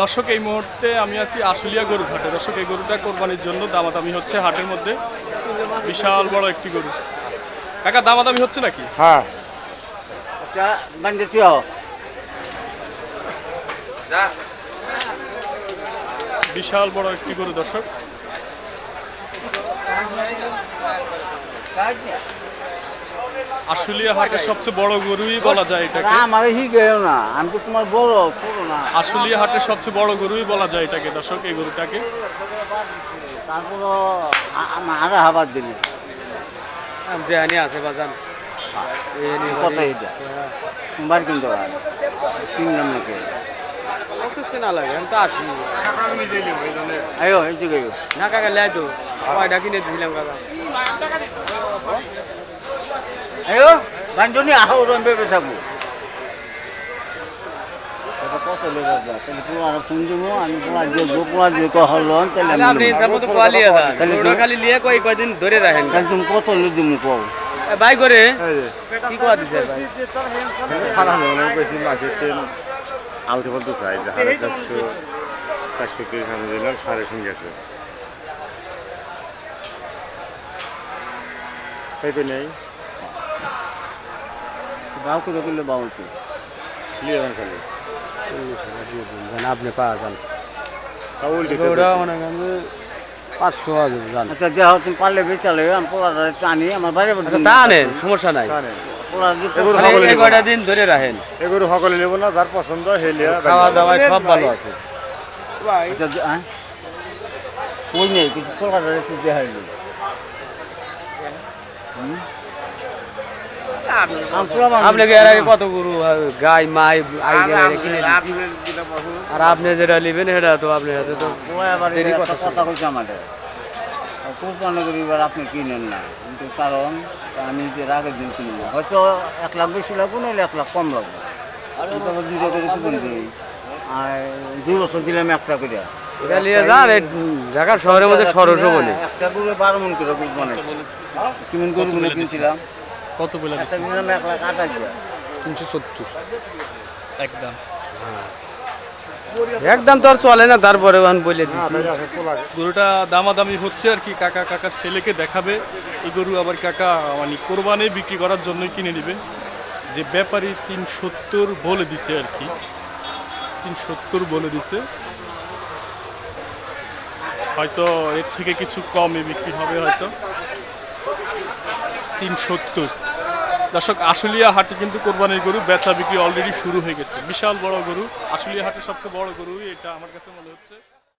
দর্শক এই মুহূর্তে আমি আছি আশুলিয়া গরু ঘাটে। দর্শক এই গরুটা কোরবানির জন্য দামাদামি হচ্ছে হাটের মধ্যে। বিশাল বড় একটি গরু। কাকা দামাদামি হচ্ছে নাকি? হ্যাঁ। আচ্ছা বিশাল বড় একটি গরু দর্শক। আশুলিয়া হাটের সবচেয়ে বড় গরুই বলা যায় এটাকে। আমার হি গেও না। আমি তো তোমার বড় ছোট না। আশুলিয়া হাটের সবচেয়ে বড় গরুই বলা যায় এটাকে দর্শক এই গরুটাকে। তারপরও আমার হাবার দিলে যে আনি আছে বাজান। কত এটা। তোমার কিন্তু আর তিন নাম নাকি? তো চেনা লাগে আমি তো আসি। আয়ো এই দিকে না কাকা লাই তো কয়টা কিনে দিলাম কাকা? আয়ো বান্ধনি আহ ওরম ভেবে থাকব এ, করে। কি কোয়া দিছে ভাই আলতে বলতে চাই যে সাড়ে চারশো চারশো তিরিশ আমি দিলাম সাড়ে তিন গেছে পেঁপে নেই? বাউ করে করলে বাউ তো লিয়ে যান খালি। আপনি পাওয়া যান। ওটা মনে করেন যে পাঁচশো আছে জান আচ্ছা দেহ তুমি পারলে বেচালে আমি পোলাটা টানি আমার বাইরে আচ্ছা তা নেন সমস্যা নাই। না। দিন ধরে রাখেন? এগুলো সকলে নেব না যার পছন্দ হেলিয়া খাওয়া দাওয়া সব ভালো আছে। ওই নেই কিছু আপনাকে এর আগে কত গরু গাই মাই আগে কিনে দিছি। আর আপনি যেটা নেবেন সেটা তো আপনার হাতে তো কথা কথা কইছে আমাদের কোরবানি করি এবার আপনি কিনেন না কিন্তু কারণ আমি যে আগের দিন কিনব হয়তো এক লাখ বেশি লাগবে নাহলে এক লাখ কম লাগবে দুটো করে কুপন দিই আর দুই বছর দিলাম একটা করে এটা নিয়ে যান এই ঢাকার শহরের মধ্যে সরস বলে। একটা করে বারো মন করে কুরবানি কেমন করে কিনছিলাম কত বলে এক লাখ আঠাশ হাজার তিনশো সত্তর। একদম। একদম তো আর চলে না তারপরে আমি বলে দিচ্ছি গরুটা দামাদামি হচ্ছে আর কি কাকা কাকার ছেলেকে দেখাবে। এই গরু আবার কাকা মানে কোরবানি বিক্রি করার জন্যই কিনে নেবে। যে ব্যাপারী তিন সত্তর বলে দিছে আর কি। তিন সত্তর বলে দিছে। হয়তো এর থেকে কিছু কমে বিক্রি হবে হয়তো। তিন সত্তর। দর্শক, আশুলিয়া হাটে কিন্তু কোরবানির গরু বেচা বিক্রি অলরেডি শুরু হয়ে গেছে। বিশাল বড় গরু। আশুলিয়া হাটে সবচেয়ে বড় গরু এটা আমার কাছে মনে হচ্ছে।